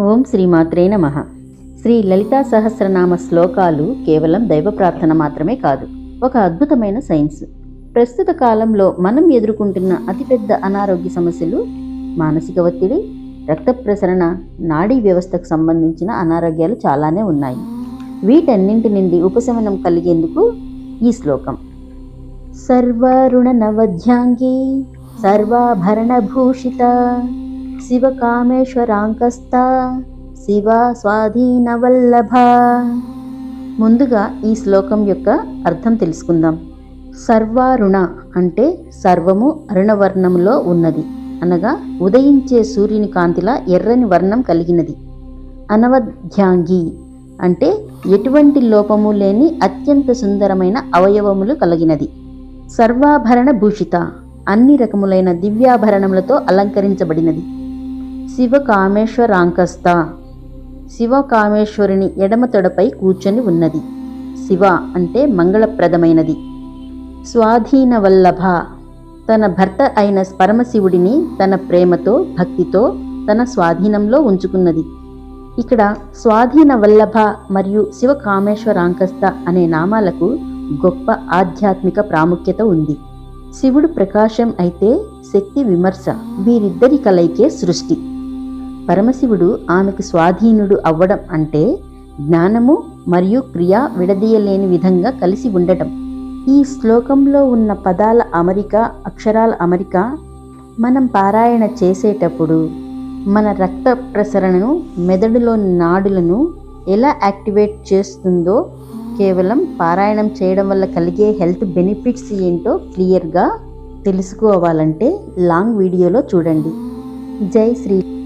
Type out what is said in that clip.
ఓం శ్రీమాత్రే నమ. శ్రీ లలితా సహస్రనామ శ్లోకాలు కేవలం దైవ ప్రార్థన మాత్రమే కాదు ఒక అద్భుతమైన సైన్స్. ప్రస్తుత కాలంలో మనం ఎదుర్కొంటున్న అతిపెద్ద అనారోగ్య సమస్యలు మానసిక ఒత్తిడి రక్త ప్రసరణ నాడీ వ్యవస్థకు సంబంధించిన అనారోగ్యాలు చాలానే ఉన్నాయి. వీటన్నింటి నుండి ఉపశమనం కలిగేందుకు ఈ శ్లోకం. సర్వరుణ నవధ్యాంగి సర్వాభరణ భూషిత శివకామేశ్వరాంకస్త శివ స్వాధీన వల్లభ ముందుగా ఈ శ్లోకం యొక్క అర్థం తెలుసుకుందాం. సర్వారుణ అంటే సర్వము అరుణవర్ణంలో ఉన్నది. అనగా ఉదయించే సూర్యుని కాంతిలా ఎర్రని వర్ణం కలిగినది. అనవధ్యాంగి అంటే ఎటువంటి లోపము లేని అత్యంత సుందరమైన అవయవములు కలిగినది. సర్వాభరణ భూషిత అన్ని రకములైన దివ్యాభరణములతో అలంకరించబడినది. శివ శివకామేశ్వరుని ఎడమ తొడపై కూర్చొని ఉన్నది. శివ అంటే మంగళప్రదమైనది. స్వాధీన వల్లభ తన భర్త అయిన పరమశివుడిని తన ప్రేమతో భక్తితో తన స్వాధీనంలో ఉంచుకున్నది. ఇక్కడ స్వాధీన వల్లభ మరియు శివకామేశ్వరాంకస్త అనే నామాలకు గొప్ప ఆధ్యాత్మిక ప్రాముఖ్యత ఉంది. శివుడు ప్రకాశం అయితే శక్తి విమర్శ వీరిద్దరి కలయికే సృష్టి. పరమశివుడు ఆమెకు స్వాధీనుడు అవ్వడం అంటే జ్ఞానము మరియు క్రియ విడదీయలేని విధంగా కలిసి ఉండటం. ఈ శ్లోకంలో ఉన్న పదాల అమరిక అక్షరాల అమరిక మనం పారాయణ చేసేటప్పుడు మన రక్త ప్రసరణను మెదడులోని నాడులను ఎలా యాక్టివేట్ చేస్తుందో కేవలం పారాయణం చేయడం వల్ల కలిగే హెల్త్ బెనిఫిట్స్ ఏంటో క్లియర్గా తెలుసుకోవాలంటే లాంగ్ వీడియోలో చూడండి. జై శ్రీ